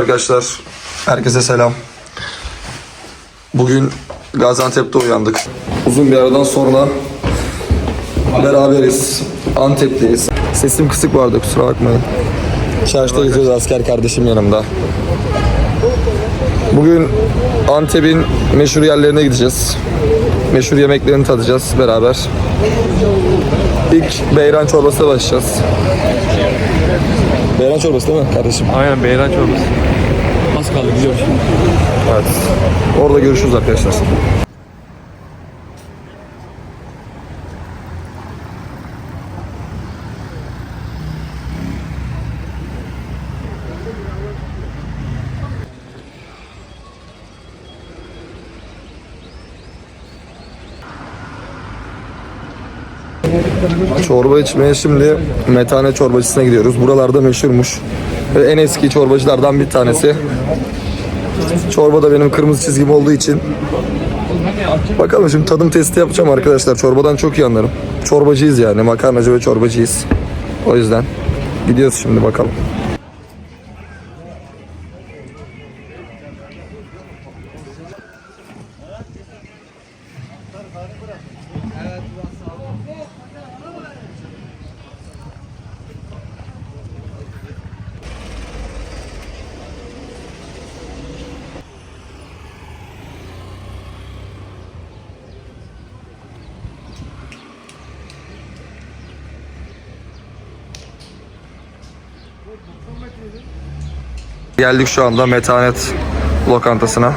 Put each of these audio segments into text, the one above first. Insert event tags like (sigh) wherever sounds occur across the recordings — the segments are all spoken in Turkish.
Arkadaşlar herkese selam. Bugün Gaziantep'te uyandık. Uzun bir aradan sonra beraberiz. Antep'teyiz. Sesim kısık vardı kusura bakmayın. Çarşıda geziyoruz asker kardeşim yanımda. Bugün Antep'in meşhur yerlerine gideceğiz. Meşhur yemeklerini tadacağız beraber. İlk beyran çorbasına başlayacağız. Beyran çorbası değil mi kardeşim? Aynen beyran çorbası. Az kaldı gidiyoruz. Evet. Orada görüşürüz arkadaşlar. Çorba içmeye şimdi Metane çorbacısına gidiyoruz. Buralarda meşhurmuş. Ve en eski çorbacılardan bir tanesi. Çorba da benim kırmızı çizgim olduğu için. Bakalım şimdi tadım testi yapacağım arkadaşlar. Çorbadan çok iyi anlarım. Çorbacıyız yani. Makarnacı ve çorbacıyız. O yüzden gidiyoruz şimdi bakalım. Geldik şu anda Metanet lokantasına.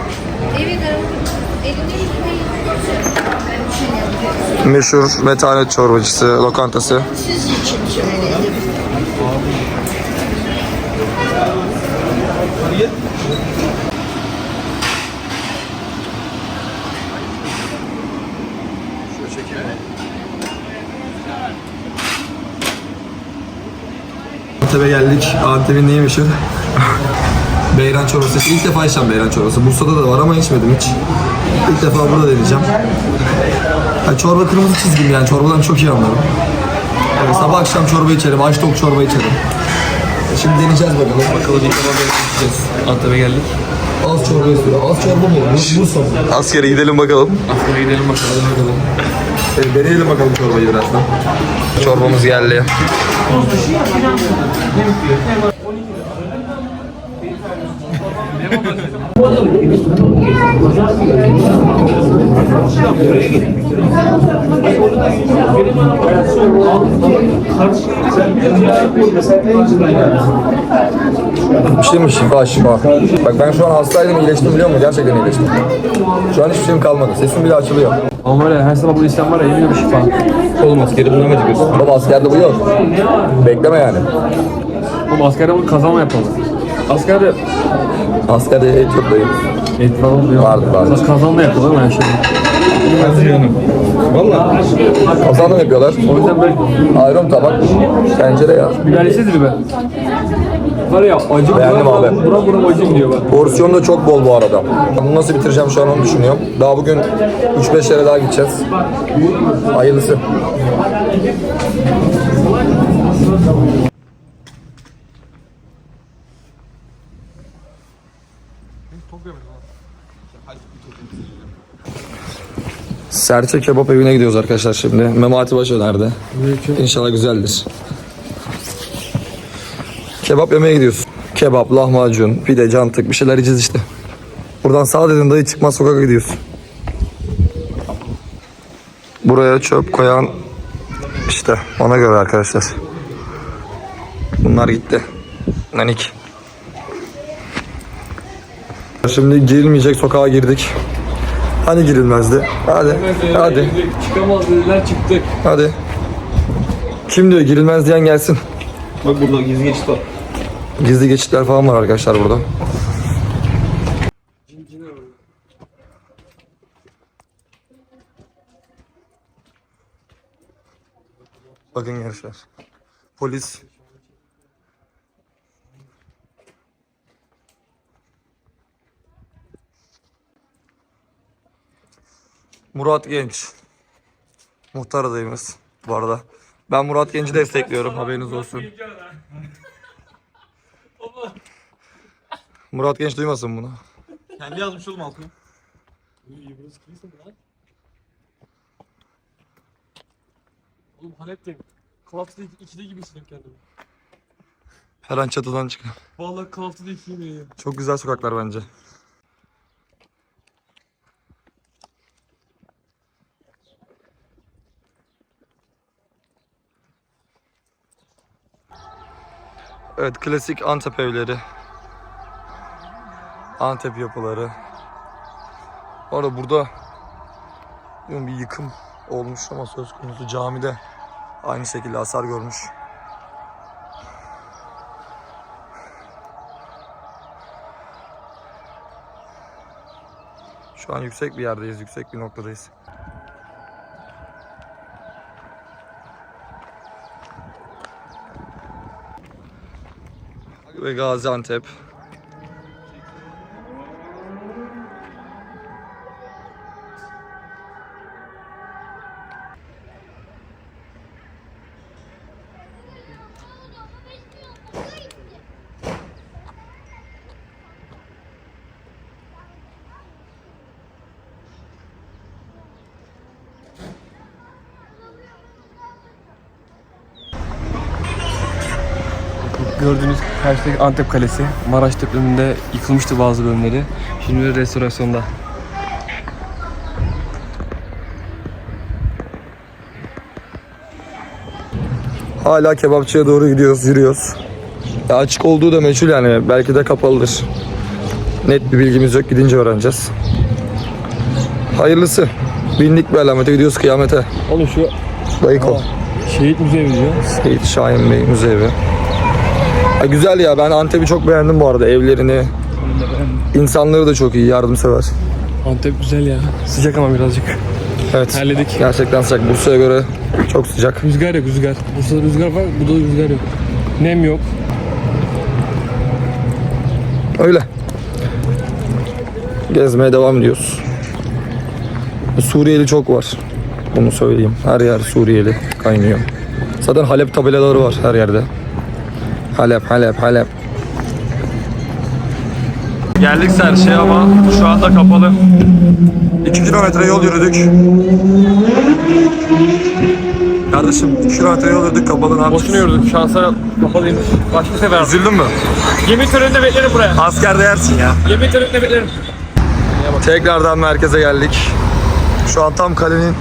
Meşhur Metanet çorbacısı lokantası. Antep'e geldik. Antep'in neyi meşhur? (laughs) Beyran çorbası. İlk defa içeceğim beyran çorbası. Bursa'da da var ama içmedim hiç. İlk defa burada deneyeceğim. Yani çorba kırmızı çizgim yani. Çorbadan çok iyi anlarım. Yani sabah akşam çorba içerim. Aç tok çorba içerim. Şimdi deneyeceğiz bakalım. Bakalım ilk defa beyran içeceğiz. Antep'e geldik. Az çorba istiyor. Az çorba mı olur? Bursa mı? Askere gidelim bakalım. Aslında gidelim bakalım. bakalım. E, deneyelim bakalım çorbayı birazdan. Çorbamız geldi. Bir şey mi şifa şifa. Bak ben şu an hastaydım iyileştim biliyor musun? Gerçekten iyileştim. Şu an hiçbir şeyim kalmadı. Sesim bile açılıyor. Ama var ya her sabah bu istem var ya yemin ediyorum şifa. Oğlum askeri bunu hemen çıkıyorsun. Baba askerde bu yok. Bekleme yani. Oğlum askerde bunu kazanma yapalım. Askerde Askerde et yok dayı. et falan diyor. Vardı, vardı. Biraz kazanma yapalım her şey. Kazanım yapıyorlar. O yüzden böyle Ayrım tabak, tencere ya. biber yeseniz biber. Var ya acı Beğendim abi. Buram buram acım diyor bak. Porsiyonu da çok bol bu arada. Bunu nasıl bitireceğim şu an onu düşünüyorum. Daha bugün 3-5 yere daha gideceğiz. Hayırlısı. Serçe kebap evine gidiyoruz arkadaşlar şimdi. Memati Baş önerdi. İnşallah güzeldir. Kebap yemeye gidiyoruz. Kebap, lahmacun, pide, cantık bir şeyler yiyeceğiz işte. Buradan sağ dedin dayı çıkmaz sokağa gidiyoruz. Buraya çöp koyan işte ona göre arkadaşlar. Bunlar gitti. Nanik. Şimdi girilmeyecek sokağa girdik. Hani girilmezdi? Hadi. Hadi. Çıkamaz dediler çıktık. Hadi. Kim diyor girilmez diyen gelsin. Bak burada gizli geçit var. Gizli geçitler falan var arkadaşlar burada. Bakın gençler. Polis Murat Genç. Muhtar adayımız bu arada. Ben Murat Genç'i destekliyorum haberiniz olsun. Murat Genç duymasın bunu. Kendi yazmış oğlum altına. Oğlum Halep'teyim. Of Duty 2'de gibi hissediyorum kendimi. Her an çatıdan çıkan. Vallahi Duty 2'yi veriyor. Çok güzel sokaklar bence. Evet klasik Antep evleri. Antep yapıları. Orada burada bir yıkım olmuş ama söz konusu camide aynı şekilde hasar görmüş. Şu an yüksek bir yerdeyiz, yüksek bir noktadayız. Ve Gaziantep. Gördüğünüz karşıdaki Antep Kalesi. Maraş depreminde yıkılmıştı bazı bölümleri. Şimdi restorasyonda. Hala kebapçıya doğru gidiyoruz, yürüyoruz. Ya açık olduğu da meçhul yani. Belki de kapalıdır. Net bir bilgimiz yok. Gidince öğreneceğiz. Hayırlısı. Bindik bir alamete gidiyoruz kıyamete. Oğlum şu Bayıko. şehit müzeyi diyor. Seyit Şahin Bey Müzevi. Ha, güzel ya ben Antep'i çok beğendim bu arada evlerini. İnsanları da çok iyi, yardımsever. Antep güzel ya. Sıcak ama birazcık. Evet. Terledik. Gerçekten sıcak. Bursa'ya göre çok sıcak. Rüzgar yok rüzgar. Bursa'da rüzgar var, burada rüzgar yok. Nem yok. Öyle. Gezmeye devam ediyoruz. Suriyeli çok var. Bunu söyleyeyim. Her yer Suriyeli kaynıyor. Zaten Halep tabelaları var her yerde. Halep, Halep, Halep. Geldik Serşe ama şu anda kapalı. 2 kilometre yol yürüdük. Kardeşim 2 kilometre yol yürüdük kapalı ne yapacağız? Boşuna yürüdük. Şansa kapalıymış. Başka sefer. Üzüldün mü? Yemin töreninde beklerim buraya. Askerde yersin ya. Yemin töreninde beklerim. Tekrardan merkeze geldik. Şu an tam kalenin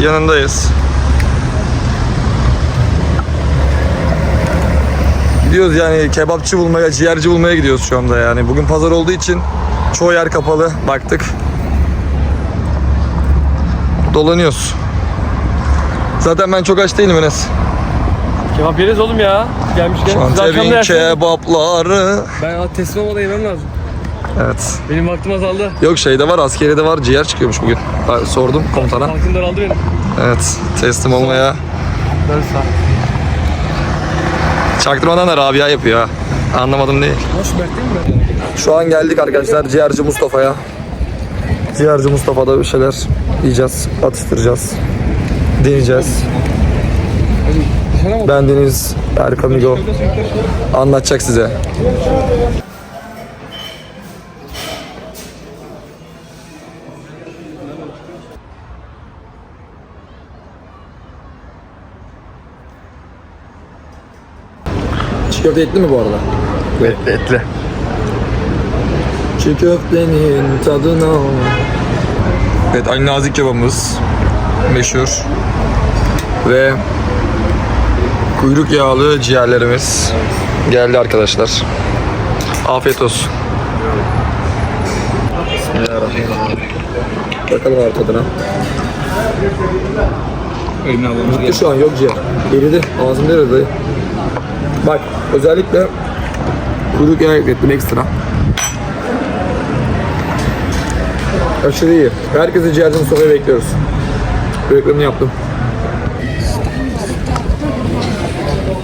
yanındayız. Gidiyoruz yani kebapçı bulmaya, ciğerci bulmaya gidiyoruz şu anda yani. Bugün pazar olduğu için çoğu yer kapalı. Baktık. Dolanıyoruz. Zaten ben çok aç değilim Enes. Kebap yeriz oğlum ya. Gelmişken. Yersiniz. kebapları. Ben teslim olmadan yemem lazım. Evet. Benim vaktim azaldı. Yok şeyde var, askeride var. Ciğer çıkıyormuş bugün. Ben Sordum komutana. Vaktim daraldı benim. Evet. Teslim olmaya sağ. Çaktırmadan da Rabia yapıyor. Anlamadım değil. Şu an geldik arkadaşlar Ciğerci Mustafa'ya. Ciğerci Mustafa'da bir şeyler yiyeceğiz, atıştıracağız. Deneyeceğiz. Ben Deniz Erkamigo anlatacak size. Köfte etli mi bu arada? Etli etli. Çiğ köftenin tadına Evet Ali Nazik kebabımız meşhur. Ve kuyruk yağlı ciğerlerimiz geldi arkadaşlar. Afiyet olsun. Bismillahirrahmanirrahim. Bakalım abi tadına. Bitti şu an yok ciğer. Eridi. Ağzımda eridi. Bak özellikle kuyruk yağı eklettim ekstra. Aşırı iyi. Herkesi ciğerci Mustafa'ya bekliyoruz. Reklamını yaptım.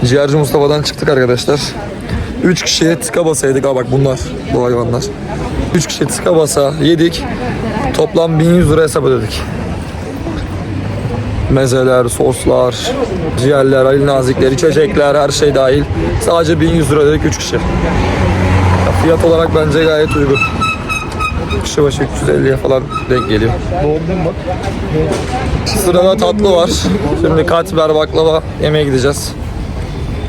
Ciğerci Mustafa'dan çıktık arkadaşlar. 3 kişiye tıka basa yedik. Aa bak bunlar, bu hayvanlar. 3 kişi tıka basa yedik. Toplam 1100 lira hesap ödedik. Mezeler, soslar, ciğerler, Ali nazikler, içecekler, her şey dahil. Sadece 1100 lira ödedik 3 kişi. Ya Fiyat olarak bence gayet uygun. Kişi başı 350'ye falan denk geliyor. Sırada tatlı var. Şimdi katmer baklava yemeğe gideceğiz.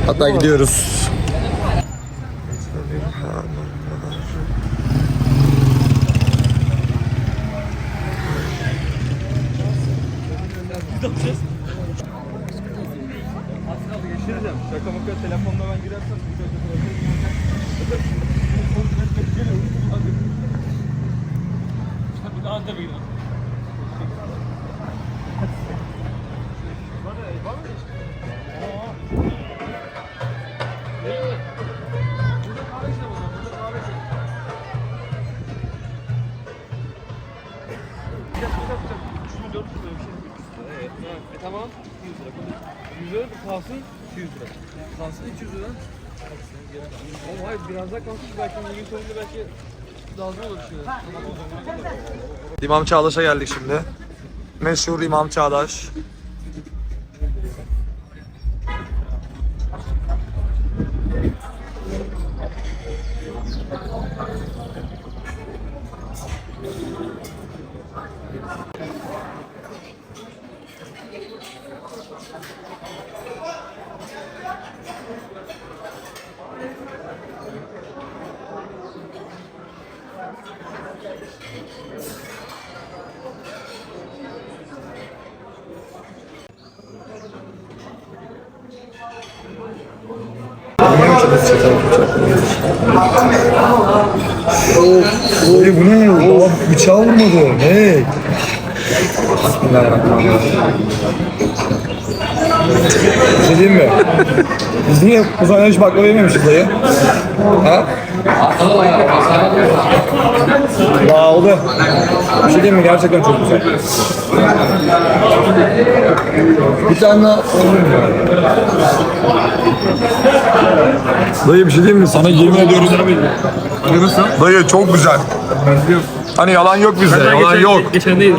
Hatta gidiyoruz. Bir da bir Tamam. 100 lira. 100 lira kalsın 200 lira. Kalsın 200 lira. Oğlum hayır biraz daha kalsın belki bugün sonunda belki İmam Çağdaş'a geldik şimdi. Meşhur İmam Çağdaş. Oy bu ne? Aa, bıçağı vurmadı. Ne? Bir şey diyeyim mi? Biz niye uzaydan hiç baklava yememişiz dayı? Ha? Vay oldu. Bir şey diyeyim mi? Gerçekten çok güzel. Bir tane daha Dayı bir şey diyeyim mi? Sana yemin ediyorum. Dayı çok güzel. Hani yalan yok bizde. Yalan yok. Geçen değil.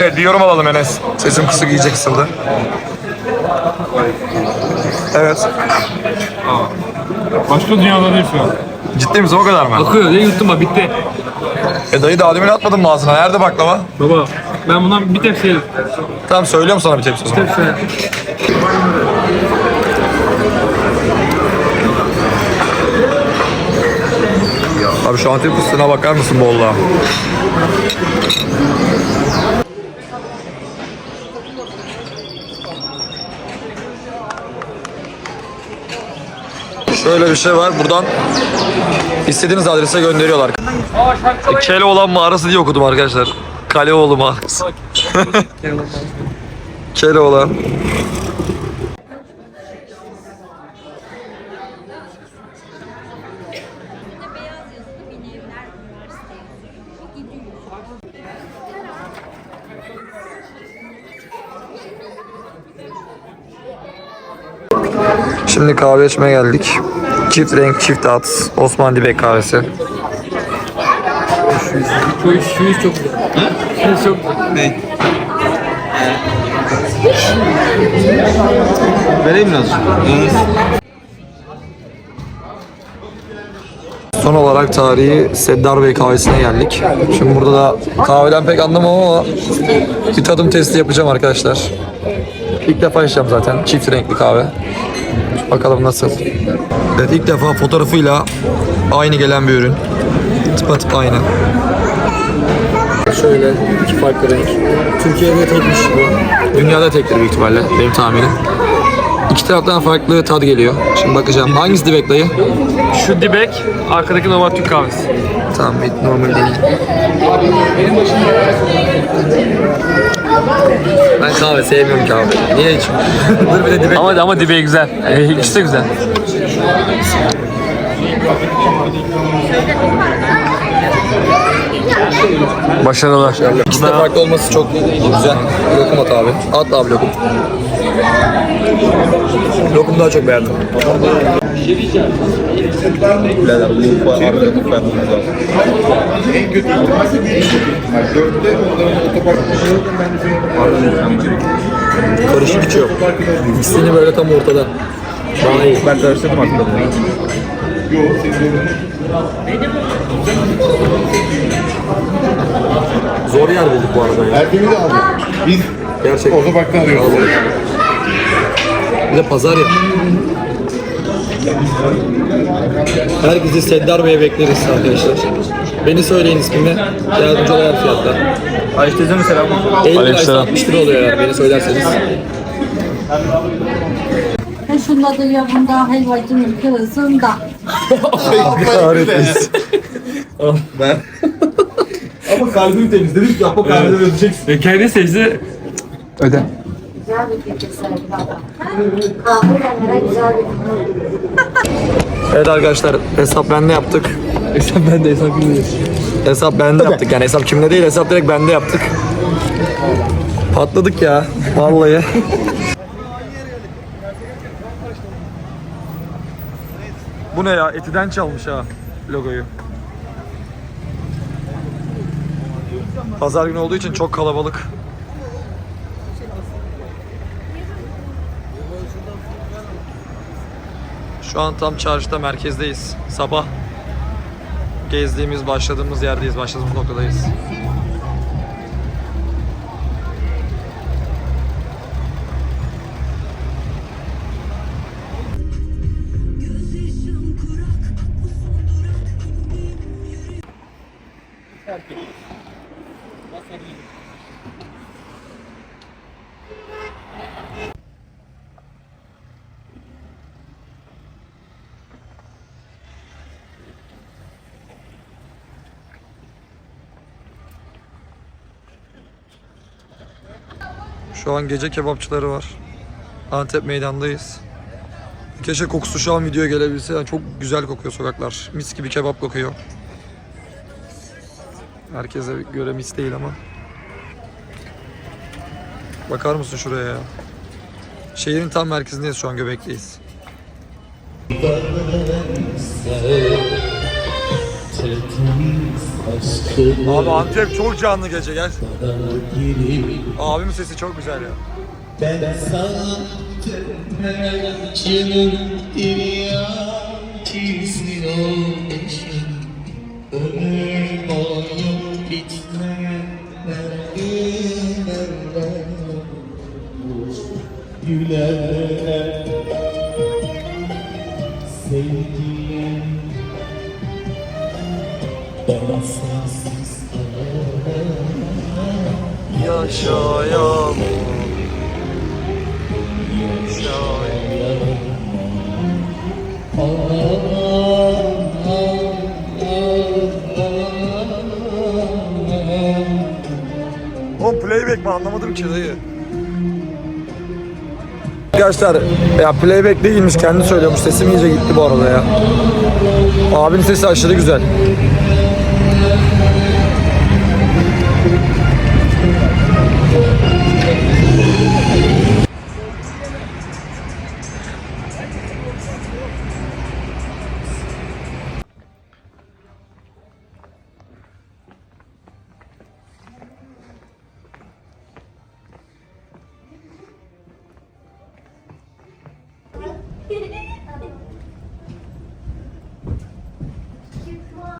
Evet bir yorum alalım Enes. Sesim kısık iyice kısıldı. Evet. Başka dünyada değil şu an. Ciddi misin o kadar mı? Akıyor ne yuttum bak bitti. E dayı daha demin atmadın mı ağzına? Nerede baklava? Baba ben bundan bir tepsi yedim. Tamam söylüyorum sana bir tepsi. o zaman. Tepsi. Abi şu antep fıstığına bakar mısın bolluğa? Şöyle bir şey var. Buradan istediğiniz adrese gönderiyorlar. Keloğlan mağarası diye okudum arkadaşlar. Kaleoğlu mağarası. (laughs) Keloğlan. Şimdi kahve içmeye geldik. Çift renk, çift at. Osman Dibek kahvesi. Şu iş, şu iş çok güzel. Şu iş çok güzel. Vereyim biraz. Son olarak tarihi Seddar Bey kahvesine geldik. Şimdi burada da kahveden pek anlamam ama bir tadım testi yapacağım arkadaşlar. İlk defa içeceğim zaten. Çift renkli kahve. Bakalım nasıl. Evet ilk defa fotoğrafıyla aynı gelen bir ürün. Tıpatıp aynı. Şöyle iki farklı renk. Türkiye'de tekmiş bu. Dünyada tektir büyük ihtimalle benim tahminim. İki taraftan farklı tad geliyor. Şimdi bakacağım. Hangisi Dibek dayı? Şu dibek, arkadaki normal Türk kahvesi. Tamam normal deneyeyim. Ben kahve sevmiyorum kahve. Niye içiyorum? Dur bir de dibek. Ama ama dibeği güzel. E, ikisi de güzel. Başarılar. İkisi de farklı olması çok güzel. Lokum at abi. At abi lokum. Lokum daha çok beğendim. Birader bu var abi lokum vermemiz lazım. Karışık içiyor. İkisini böyle tam ortada. İyi. Ben karıştırdım artık. Yok, senin doğru. Zor yer bulduk bu arada ya. Erkemi de aldık. Biz Gerçekten. otoparkta arıyoruz. Bir de pazar ya. Herkesi Seddar Bey'e bekleriz arkadaşlar. Beni söyleyin ismini. Yardımcı olayar fiyatlar. Ayşe teyzeme selam olsun. 50 lira Aleykümselam. 60 lira oluyor yani beni söylerseniz. Şunda da ya bunda helvacının kırısında. Kahretmesin. Ama kalbimi temizledik ya. O kalbimi ödeyeceksin. E kendi secde Öde. Güzel bir gece sevgili adam. Kahverenlere güzel bir Evet arkadaşlar hesap bende yaptık. hesap bende hesap kimde? Hesap bende yaptık yani hesap kimde değil hesap direkt bende yaptık. Patladık ya vallahi. Bu ne ya? Etiden çalmış ha logoyu. Pazar günü olduğu için çok kalabalık. Şu an tam çarşıda merkezdeyiz. Sabah gezdiğimiz, başladığımız yerdeyiz, başladığımız noktadayız. Şu an gece kebapçıları var. Antep meydandayız. Keşke kokusu şu an videoya gelebilse. Yani çok güzel kokuyor sokaklar. Mis gibi kebap kokuyor. Herkese göre mis değil ama. Bakar mısın şuraya ya? Şehrin tam merkezindeyiz şu an Göbek'teyiz. Abi Antep çok canlı gece gel. Abimin sesi çok güzel ya. Ben olmuşum Ömür boyu bitmeyen merdivenler Oğlum playback mi anlamadım ki dayı. Arkadaşlar ya playback değilmiş kendi söylüyormuş sesim iyice gitti bu arada ya. Abinin sesi aşırı güzel.